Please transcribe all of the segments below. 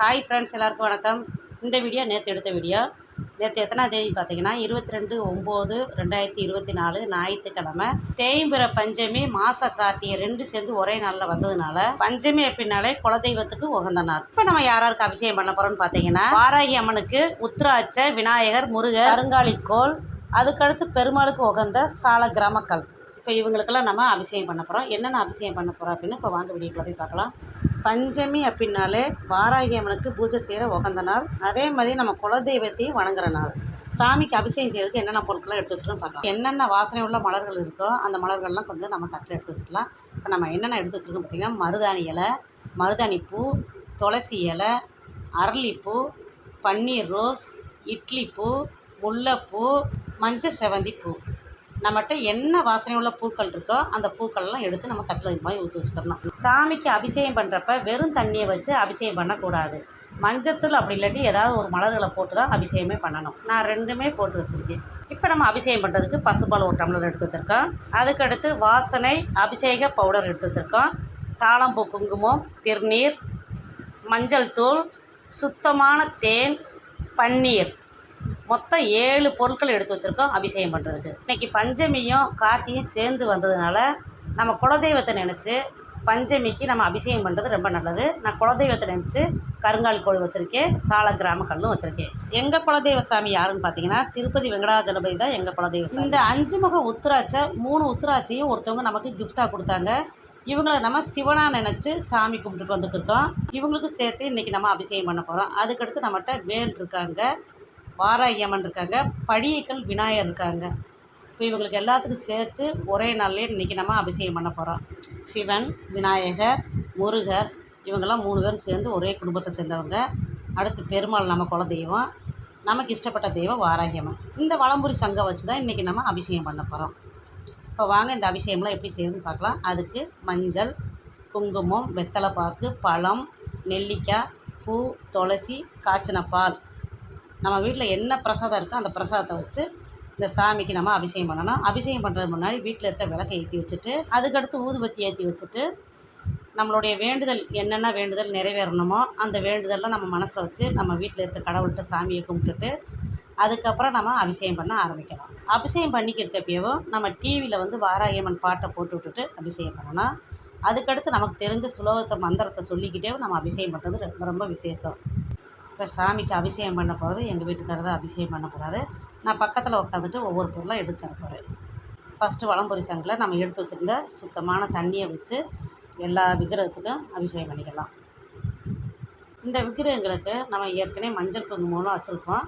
Hi friends எல்லாருக்கும் வணக்கம். இந்த வீடியோ நேற்று எடுத்த வீடியோ நேற்று எத்தனாம் தேதி பார்த்தீங்கன்னா இருபத்தி ரெண்டு ஒம்பது ரெண்டாயிரத்தி இருபத்தி நாலு ஞாயிற்றுக்கிழமை. தேய்பிற பஞ்சமி மாச கார்த்திகை ரெண்டு சேர்ந்து ஒரே நாளில் வந்ததுனால பஞ்சமி அப்படின்னாலே குலதெய்வத்துக்கு உகந்த நாள். இப்போ நம்ம யாராருக்கு அபிஷேகம் பண்ண போகிறோம்னு பார்த்தீங்கன்னா வாராகி அம்மனுக்கு உத்ராட்ச விநாயகர் முருகர் அருங்காலிக்கோள் அதுக்கடுத்து பெருமாளுக்கு உகந்த சால கிராமக்கல் இப்போ இவங்களுக்கெல்லாம் நம்ம அபிஷேகம் பண்ண போகிறோம் என்னென்ன அபிஷேகம் பண்ண போகிறோம் அப்படின்னு இப்போ வாங்க வீடியோக்குள்ள போய் பார்க்கலாம். பஞ்சமி அப்படின்னாலே வாராகி அம்மனுக்கு பூஜை செய்கிற உகந்த நாள். அதே மாதிரி நம்ம குலதெய்வத்தையும் வணங்குற நாள். சாமிக்கு அபிஷேகம் செய்யறதுக்கு என்னென்ன பொருட்கள்லாம் எடுத்து வச்சுருக்கோம் பார்க்கலாம். என்னென்ன வாசனை உள்ள மலர்கள் இருக்கோ அந்த மலர்கள்லாம் கொஞ்சம் நம்ம தட்டில் எடுத்து வச்சுக்கலாம். இப்போ நம்ம என்னென்ன எடுத்து வச்சுருக்கோம் பார்த்திங்கன்னா மருதாணி இலை மருதாணி பூ துளசி இலை அரளிப்பூ பன்னீர் ரோஸ் இட்லி பூ முல்லைப்பூ மஞ்சள் செவந்தி பூ. நம்மகிட்ட என்ன வாசனை உள்ள பூக்கள் இருக்கோ அந்த பூக்கள்லாம் எடுத்து நம்ம தட்டில் இது மாதிரி ஊற்றி வச்சுக்கிறணும். சாமிக்கு அபிஷேகம் பண்ணுறப்ப வெறும் தண்ணியை வச்சு அபிஷேகம் பண்ணக்கூடாது. மஞ்சத்தூள் அப்படி இல்லாட்டி ஏதாவது ஒரு மலர்களை போட்டு தான் அபிஷேகமே பண்ணணும். நான் ரெண்டுமே போட்டு வச்சுருக்கேன். இப்போ நம்ம அபிஷேகம் பண்ணுறதுக்கு பசுபால் ஒரு டம்ளர் எடுத்து வச்சுருக்கோம். அதுக்கடுத்து வாசனை அபிஷேக பவுடர் எடுத்து வச்சுருக்கோம். தாளம்பூ குங்குமம் திருநீர் மஞ்சள் தூள் சுத்தமான தேன் பன்னீர். மொத்தம் ஏழு பொருட்கள் எடுத்து வச்சுருக்கோம் அபிஷேகம் பண்ணுறதுக்கு இன்றைக்கி பஞ்சமியும் கார்த்தியும் சேர்ந்து வந்ததுனால நம்ம குலதெய்வத்தை நினச்சி பஞ்சமிக்கு நம்ம அபிஷேகம் பண்ணுறது ரொம்ப நல்லது. நான் குலதெய்வத்தை நினச்சி கருங்கால் கோழி வச்சுருக்கேன் சால கிராம கல்லும் வச்சுருக்கேன். எங்கள் குலதெய்வ சாமி யாருன்னு பார்த்தீங்கன்னா திருப்பதி வெங்கடாஜலபதி தான் எங்கள் குலதெய்வ சாமி. இந்த அஞ்சு முக உத்திராட்சை மூணு உத்திராட்சையும் ஒருத்தவங்க நமக்கு கிஃப்டாக கொடுத்தாங்க. இவங்களை நம்ம சிவனா நினச்சி சாமி கும்பிட்டுட்டு வந்துக்கிருக்கோம் இவங்களுக்கு சேர்த்து இன்றைக்கி நம்ம அபிஷேகம் பண்ண போகிறோம் அதுக்கடுத்து நம்மகிட்ட வேல் இருக்காங்க. வாராகி அம்மன் இருக்காங்க படியக்கல் விநாயகர் இருக்காங்க. இப்போ இவங்களுக்கு எல்லாத்துக்கும் சேர்த்து ஒரே நாள்லேயே இன்றைக்கி நம்ம அபிஷேகம் பண்ண போகிறோம் சிவன் விநாயகர் முருகர் இவங்கெல்லாம் மூணு பேரும் சேர்ந்து ஒரே குடும்பத்தை சேர்ந்தவங்க. அடுத்து பெருமாள் நம்ம குல தெய்வம். நமக்கு இஷ்டப்பட்ட தெய்வம் வாராகி அம்மன் இந்த வளம்புரி சங்கம் வச்சு தான் இன்றைக்கி நம்ம அபிஷேகம் பண்ண போகிறோம் இப்போ வாங்க இந்த அபிஷேகம்லாம் எப்படி செய்யணும்னு பார்க்கலாம். அதுக்கு மஞ்சள் குங்குமம் வெத்தலை பாக்கு பழம் நெல்லிக்காய் பூ துளசி காய்ச்சின பால். நம்ம வீட்டில் என்ன பிரசாதம் இருக்கோ அந்த பிரசாதத்தை வச்சு இந்த சாமிக்கு நம்ம அபிஷேகம் பண்ணணும். அபிஷேகம் பண்ணுறதுக்கு முன்னாடி வீட்டில் இருக்க விளக்கை ஏற்றி வச்சுட்டு அதுக்கடுத்து ஊதுபத்தி ஏற்றி வச்சுட்டு நம்மளுடைய வேண்டுதல் என்னென்ன வேண்டுதல் நிறைவேறணுமோ அந்த வேண்டுதலை நம்ம மனசில் வச்சு நம்ம வீட்டில் இருக்க கடவுள்கிட்ட சாமியை கும்பிட்டுட்டு அதுக்கப்புறம் நம்ம அபிஷேகம் பண்ண ஆரம்பிக்கலாம். அபிஷேகம் பண்ணிக்கிறக்கப்பயவும் நம்ம டிவியில் வந்து வாராயம்மன் பாட்டை போட்டு விட்டுட்டு அபிஷேகம் பண்ணணும். அதுக்கடுத்து நமக்கு தெரிஞ்ச சுலோகத்தை மந்திரத்தை சொல்லிக்கிட்டே நம்ம அபிஷேகம் பண்ணுறது ரொம்ப ரொம்ப விசேஷம். இப்போ சாமிக்கு அபிஷேகம் பண்ண போகிறது எங்கள் வீட்டுக்காரர் தான் அபிஷேகம் பண்ண போகிறாரு நான் பக்கத்தில் உட்காந்துட்டு ஒவ்வொரு பொருளாக எடுத்து தர போகிறேன் ஃபஸ்ட்டு வளம்பொரி சங்கில் நம்ம எடுத்து வச்சுருந்த சுத்தமான தண்ணியை வச்சு எல்லா விக்கிரகத்துக்கும் அபிஷேகம் பண்ணிக்கலாம். இந்த விக்கிரகங்களுக்கு நம்ம ஏற்கனவே மஞ்சள் குங்குமம்லாம் வச்சுருக்கோம்.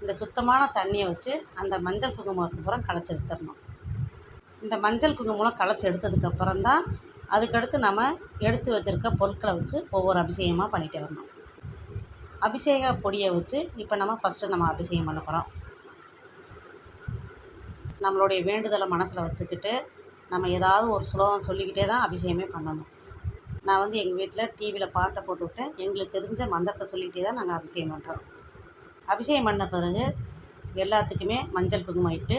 இந்த சுத்தமான தண்ணியை வச்சு அந்த மஞ்சள் குங்குமத்துக்கு அப்புறம் களைச்சி எடுத்துடணும். இந்த மஞ்சள் குங்குமம்லாம் களைச்சி எடுத்ததுக்கப்புறம் தான் அதுக்கடுத்து நம்ம எடுத்து வச்சுருக்க பொருட்களை வச்சு ஒவ்வொரு அபிஷேகமாக பண்ணிகிட்டே வரணும். அபிஷேக பொடியை வச்சு இப்போ நம்ம ஃபஸ்ட்டு நம்ம அபிஷேகம் பண்ண போகிறோம் நம்மளுடைய வேண்டுதலை மனசில் வச்சுக்கிட்டு நம்ம ஏதாவது ஒரு ஸ்லோகம் சொல்லிக்கிட்டே தான் அபிஷேகமே பண்ணணும். நான் வந்து எங்கள் வீட்டில் டிவியில் பாட்டை போட்டுவிட்டேன் எங்களுக்கு தெரிஞ்ச மந்திரத்தை சொல்லிகிட்டே தான் நாங்கள் அபிஷேகம் பண்ணுறோம் அபிஷேகம் பண்ண பிறகு எல்லாத்துக்குமே மஞ்சள் குங்குமம் இட்டு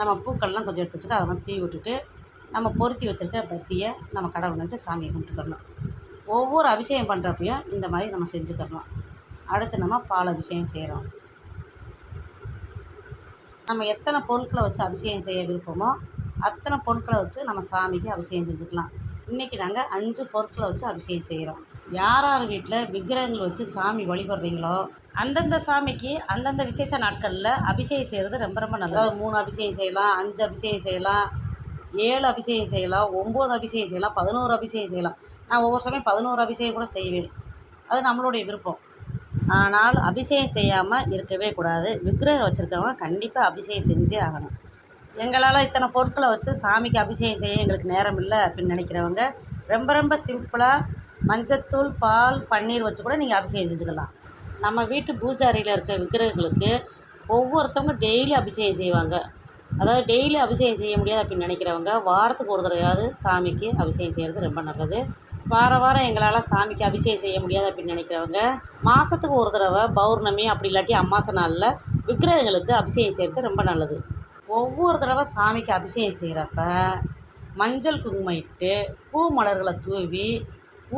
நம்ம பூக்கள்லாம் கொஞ்சம் எடுத்து வச்சுட்டு அதெல்லாம் தீ விட்டுட்டு நம்ம பொருத்தி வச்சுருக்க பத்தியை நம்ம கடவுள் நினச்சி சாமியை கும்பிட்டுக்கிறணும். ஒவ்வொரு அபிஷேகம் பண்ணுறப்பையும் இந்த மாதிரி நம்ம செஞ்சுக்கிறணும். அடுத்து நம்ம பால் அபிஷேகம் செய்கிறோம் நம்ம எத்தனை பொருட்களை வச்சு அபிஷேகம் செய்ய விருப்பமோ அத்தனை பொருட்களை வச்சு நம்ம சாமிக்கு அபிஷேகம் செஞ்சுக்கலாம். இன்றைக்கி நாங்கள் அஞ்சு பொருட்களை வச்சு அபிஷேகம் செய்கிறோம் யார் யார் வீட்டில் விக்கிரகங்கள் வச்சு சாமி வழிபடுறீங்களோ அந்தந்த சாமிக்கு அந்தந்த விசேஷ நாட்களில் அபிஷேகம் செய்கிறது ரொம்ப ரொம்ப நல்லது. மூணு அபிஷேகம் செய்யலாம் அஞ்சு அபிஷேகம் செய்யலாம் ஏழு அபிஷேகம் செய்யலாம் ஒம்பது அபிஷேகம் செய்யலாம் பதினோரு அபிஷேகம் செய்யலாம். நான் ஒவ்வொரு சமயம் பதினோரு அபிஷேகம் கூட செய்வேன். அது நம்மளுடைய விருப்பம். ஆனால் அபிஷேகம் செய்யாமல் இருக்கவே கூடாது. விக்கிரகம் வச்சுருக்கவங்க கண்டிப்பாக அபிஷேகம் செஞ்சே ஆகணும். எங்களால் இத்தனை பொருட்களை வச்சு சாமிக்கு அபிஷேகம் செய்ய எங்களுக்கு நேரம் இல்லை அப்படின்னு நினைக்கிறவங்க ரொம்ப ரொம்ப சிம்பிளாக மஞ்சத்தூள் பால் பன்னீர் வச்சு கூட நீங்கள் அபிஷேகம் செஞ்சுக்கலாம். நம்ம வீட்டு பூஜாரியில் இருக்க விக்கிரகங்களுக்கு ஒவ்வொருத்தவங்க டெய்லி அபிஷேகம் செய்வாங்க. அதாவது டெய்லி அபிஷேகம் செய்ய முடியாது அப்படின்னு நினைக்கிறவங்க வாரத்துக்கு ஒரு தடவையாவது சாமிக்கு அபிஷேகம் செய்கிறது ரொம்ப நல்லது. வார வாரம் எங்களால் சாமிக்கு அபிஷேகம் செய்ய முடியாது அப்படின்னு நினைக்கிறவங்க மாதத்துக்கு ஒரு தடவை பௌர்ணமி அப்படி இல்லாட்டி அம்மாசை நாளில் விக்கிரகங்களுக்கு அபிஷேகம் செய்கிறது ரொம்ப நல்லது. ஒவ்வொரு தடவை சாமிக்கு அபிஷேகம் செய்கிறப்ப மஞ்சள் குங்குமம் இட்டு பூ மலர்களை தூவி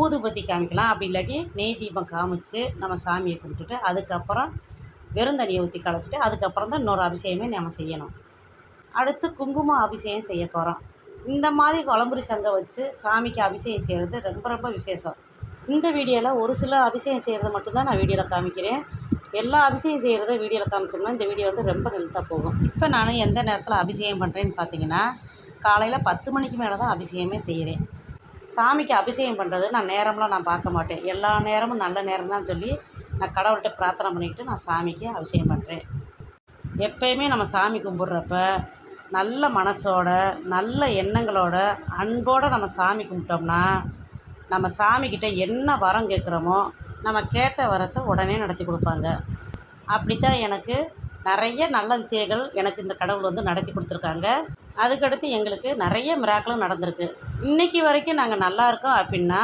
ஊதுபத்தி காமிக்கலாம். அப்படி இல்லாட்டி நெய் தீபம் காமிச்சு நம்ம சாமியை கும்பிட்டுட்டு அதுக்கப்புறம் வெறும் தண்ணியை ஊற்றி களைச்சிட்டு அதுக்கப்புறம் தான் இன்னொரு அபிஷேகமே நம்ம செய்யணும். அடுத்து குங்குமம் அபிஷேகம் செய்ய போகிறோம் இந்த மாதிரி வளம்புரி சங்கம் வச்சு சாமிக்கு அபிஷேகம் செய்கிறது ரொம்ப ரொம்ப விசேஷம். இந்த வீடியோவில் ஒரு சில அபிஷேகம் செய்கிறது மட்டும்தான் நான் வீடியோவில் காமிக்கிறேன். எல்லா அபிஷேகம் செய்கிறத வீடியோவில் காமிச்சோம்னா இந்த வீடியோ வந்து ரொம்ப நெல்த்தாக போகும். இப்போ நான் எந்த நேரத்தில் அபிஷேகம் பண்ணுறேன்னு பார்த்தீங்கன்னா காலையில் பத்து மணிக்கு மேலே தான் அபிஷேகமே செய்கிறேன் சாமிக்கு அபிஷேகம் பண்ணுறது நான் நேரம்லாம் நான் பார்க்க மாட்டேன். எல்லா நேரமும் நல்ல நேரம் தான் சொல்லி நான் கடவுள்கிட்ட பிரார்த்தனை பண்ணிக்கிட்டு நான் சாமிக்கு அபிஷேகம் பண்ணுறேன் எப்பயுமே நம்ம சாமி கும்பிட்றப்ப நல்ல மனசோட நல்ல எண்ணங்களோட அன்போடு நம்ம சாமி கும்பிட்டோம்னா நம்ம சாமிக்கிட்ட என்ன வரம் கேட்குறோமோ நம்ம கேட்ட வரத்தை உடனே நடத்தி கொடுப்பாங்க. அப்படித்தான் எனக்கு நிறைய நல்ல விஷயங்கள் எனக்கு இந்த கடவுள் வந்து நடத்தி கொடுத்துருக்காங்க. அதுக்கடுத்து எங்களுக்கு நிறைய மிராக்களும் நடந்திருக்கு. இன்றைக்கி வரைக்கும் நாங்கள் நல்லா இருக்கோம் அப்படின்னா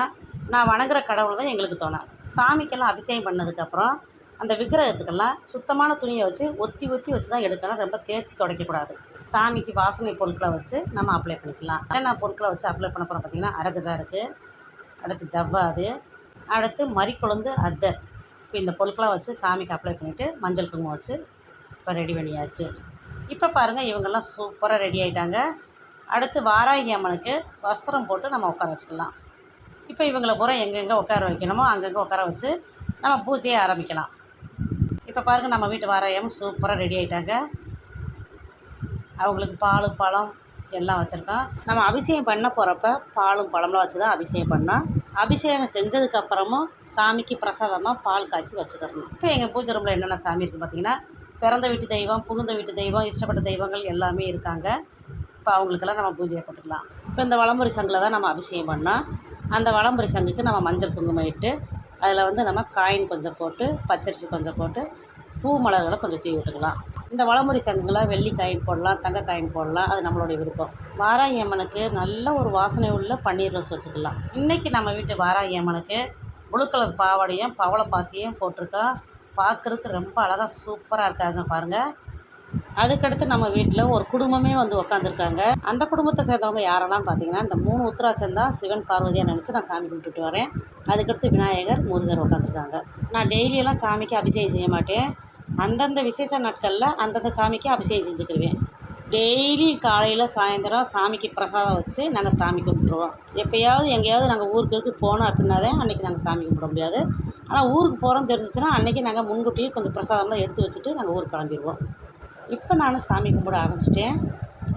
நான் வணங்குற கடவுள் தான் எங்களுக்கு தோணும் சாமிக்கெல்லாம் அபிஷேகம் பண்ணதுக்கப்புறம் அந்த விக்கிரகத்துக்கெல்லாம் சுத்தமான துணியை வச்சு ஒத்தி ஒத்தி வச்சு தான் எடுக்கணும். ரொம்ப தேய்ச்சி துடைக்கக்கூடாது. சாமிக்கு வாசனை பொருட்களை வச்சு நம்ம அப்ளை பண்ணிக்கலாம். என்னென்ன பொருட்களை வச்சு அப்ளை பண்ண போகிறோம் பார்த்திங்கன்னா அரகஜா இருக்குது அடுத்து ஜவ்வாது. அடுத்து மறிக்குழந்து அத்தர் இப்போ இந்த பொருட்களை வச்சு சாமிக்கு அப்ளை பண்ணிவிட்டு மஞ்சள் குங்குமம் வச்சு இப்போ ரெடி பண்ணியாச்சு. இப்போ பாருங்கள் இவங்கெல்லாம் சூப்பராக ரெடி ஆகிட்டாங்க அடுத்து வாராகி அம்மனுக்கு வஸ்திரம் போட்டு நம்ம உட்கார வச்சுக்கலாம். இப்போ இவங்களை பூரா எங்கெங்கே உட்கார வைக்கணுமோ அங்கங்கே உட்கார வச்சு நம்ம பூஜையை ஆரம்பிக்கலாம். இப்போ பாருங்கள் நம்ம வீட்டு வாராயம் சூப்பராக ரெடி ஆகிட்டாங்க அவங்களுக்கு பால் பழம் எல்லாம் வச்சுருக்கோம். நம்ம அபிஷேகம் பண்ண போகிறப்ப பாலும் பழம்லாம் வச்சு தான் அபிஷேகம் பண்ணோம். அபிஷேகம் செஞ்சதுக்கப்புறமும் சாமிக்கு பிரசாதமாக பால் காய்ச்சி வச்சுக்கிறணும். இப்போ எங்கள் பூஜை ரூமில் என்னென்ன சாமி இருக்குது பார்த்தீங்கன்னா பிறந்த வீட்டு தெய்வம் புகுந்த வீட்டு தெய்வம் இஷ்டப்பட்ட தெய்வங்கள் எல்லாமே இருக்காங்க. இப்போ அவங்களுக்கெல்லாம் நம்ம பூஜையை போட்டுக்கலாம். இப்போ இந்த வளம்புரி சங்கில் தான் நம்ம அபிஷேகம் பண்ணோம். அந்த வளம்புரி சங்குக்கு நம்ம மஞ்சள் குங்குமம் இட்டு அதில் வந்து நம்ம காயின் கொஞ்சம் போட்டு பச்சரிசி கொஞ்சம் போட்டு பூ மலர்களை கொஞ்சம் தூவி விட்டுக்கலாம். இந்த வளமுறை சங்குகளை வெள்ளி காயின் போடலாம் தங்க காயின் போடலாம் அது நம்மளுடைய விருப்பம். வாராய் அம்மனுக்கு நல்ல ஒரு வாசனை உள்ள பன்னீர் ரோஸ் வச்சுக்கலாம். இன்றைக்கி நம்ம வீட்டு வாராய் அம்மனுக்கு முழு கலர் பாவாடையும் பவளப்பாசியும் போட்டிருக்கா. பார்க்குறதுக்கு ரொம்ப அழகாக சூப்பராக இருக்காங்க பாருங்கள் அதுக்கடுத்து நம்ம வீட்டில் ஒரு குடும்பமே வந்து உக்காந்துருக்காங்க. அந்த குடும்பத்தை சேர்ந்தவங்க யாரெல்லாம் பார்த்தீங்கன்னா இந்த மூணு உத்தராட்சம் தான் சிவன் பார்வதியாக நினச்சி நான் சாமி கும்பிட்டுட்டு வரேன். அதுக்கடுத்து விநாயகர் முருகர் உட்காந்துருக்காங்க நான் டெய்லியெல்லாம் சாமிக்கு அபிஷேகம் செய்ய மாட்டேன். அந்தந்த விசேஷ நாட்களில் அந்தந்த சாமிக்கு அபிஷேகம் செஞ்சுக்கிருவேன். டெய்லி காலையில் சாயந்தரம் சாமிக்கு பிரசாதம் வச்சு நாங்கள் சாமி கும்பிட்ருவோம் எப்போயாவது எங்கேயாவது நாங்கள் ஊருக்கு இருக்கு போனோம் அப்படின்னா தான் அன்றைக்கி நாங்கள் சாமி கும்பிட முடியாது. ஆனால் ஊருக்கு போகிறோம் தெரிஞ்சிச்சுன்னா அன்றைக்கி நாங்கள் முன்கூட்டியே கொஞ்சம் பிரசாதம்லாம் எடுத்து வச்சுட்டு நாங்கள் ஊருக்கு கிளம்பிடுவோம் இப்போ நான் சாமி கும்பிட ஆரம்பிச்சிட்டேன்.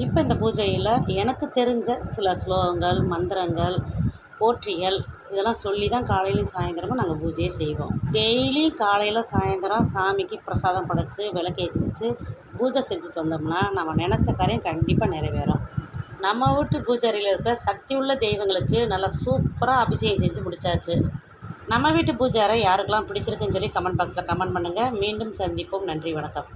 இப்போ இந்த பூஜையில் எனக்கு தெரிஞ்ச சில ஸ்லோகங்கள் மந்திரங்கள் போற்றிகள் இதெல்லாம் சொல்லி தான் காலையிலையும் சாயந்தரமும் நாங்கள் பூஜையை செய்வோம். டெய்லி காலையில் சாயந்தரம் சாமிக்கு பிரசாதம் படைச்சி விளக்கேற்றி வச்சு பூஜை செஞ்சுட்டு வந்தோம்னா நம்ம நினச்ச காரியம் கண்டிப்பாக நிறைவேறும். நம்ம வீட்டு பூஜாரியில் இருக்கிற சக்தி உள்ள தெய்வங்களுக்கு நல்லா சூப்பராக அபிஷேகம் செஞ்சு முடிச்சாச்சு. நம்ம வீட்டு பூஜாரை யாருக்கெல்லாம் பிடிச்சிருக்குன்னு சொல்லி கமெண்ட் பாக்ஸில் கமெண்ட் பண்ணுங்கள் மீண்டும் சந்திப்போம். நன்றி வணக்கம்.